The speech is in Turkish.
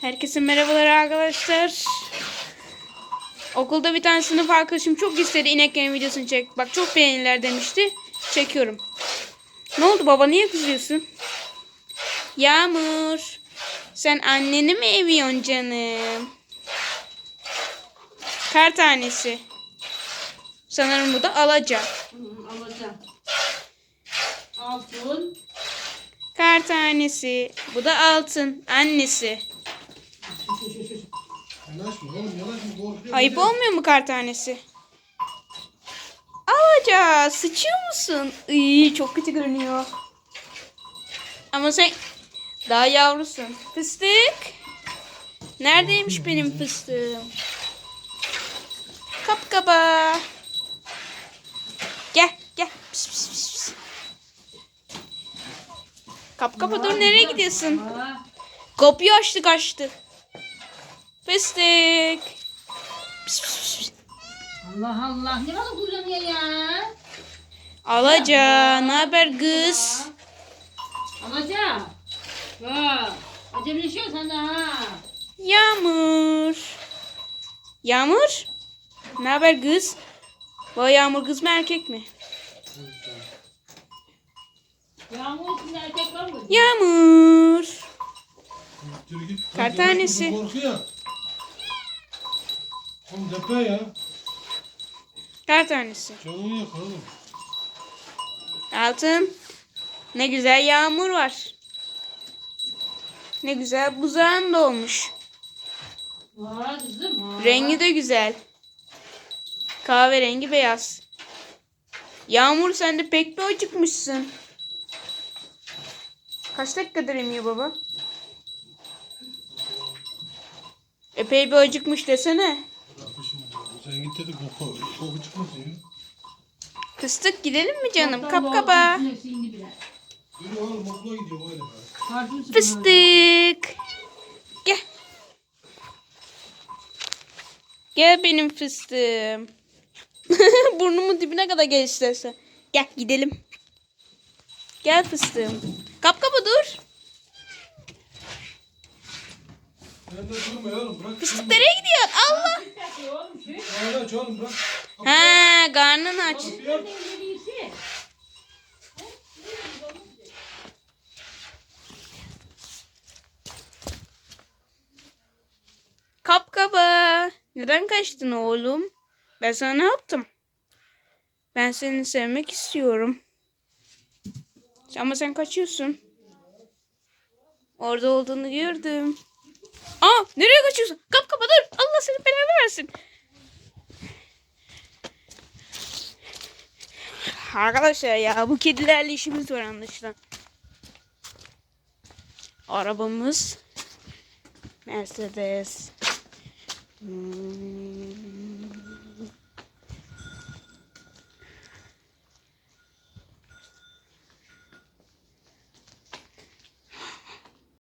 Herkese merhabalar arkadaşlar. Okulda bir tane sınıf arkadaşım çok istedi inek yem videosunu çek. Bak çok beğeniler demişti. Çekiyorum. Ne oldu baba niye kızıyorsun? Yağmur. Sen anneni mi eviyorsun canım? Kar tanesi. Sanırım bu da alaca. Hı, alacağım. Altın. Kar tanesi. Bu da altın. Annesi. Yanaşma oğlum yanaşma korkuyorum. Ayıp olmuyor mu kar tanesi? Alaca sıçıyor musun? Iy, çok kötü görünüyor. Ama sen daha yavrusun. Fıstık. Neredeymiş benim fıstığım? Kapkaba. Gel gel. Pis, pis, pis, pis. Kapkaba dur nereye gidiyorsun? Kapıyı açtı kaçtı. Fıstık. Pis, pis, pis, pis. Allah Allah. Ne kadar kullanıyor ya? Alaca, ne haber kız? Alacağım. Ya. Acemleşiyor sen de ha. Yağmur. Yağmur? Ne haber kız? Bu Yağmur kız mı erkek mi? Yağmur içinde erkek var mı? Yağmur. Kar tanesi. Korkuyor. Oğlum depe ya. Kar tanesi. Canını yak oğlum. Altın. Ne güzel yağmur var. Ne güzel buzağın da olmuş. Kızım. Rengi de güzel. Kahverengi beyaz. Yağmur sen de pek bir acıkmışsın. Kaç dakikadır emiyor baba? Epey bir acıkmış desene. Sen git dedi koku. Koku çıkmasın ya. Fıstık gidelim mi canım? Sindi bile. Yürü oğlum okula gidiyor böyle. Karpuz sıkıyor. Fıstık. Gel. Gel benim fıstığım. Burnumun dibine kadar gel istersen. Gel gidelim. Gel fıstığım. Kapkaba dur. Sen de durma ya oğlum bırak. Fıstık nereye gidiyor? Allah. Oğlum şey. Aç oğlum bırak. Ha, karnın aç. Kapkaba. Neden kaçtın oğlum? Ben sana ne yaptım? Ben seni sevmek istiyorum. Ama sen kaçıyorsun. Orada olduğunu gördüm. Aa, nereye kaçıyorsun? Kapkaba dur. Allah seni versin. Arkadaşlar ya bu kedilerle işimiz var anlaşılan. Arabamız Mercedes. Hmm.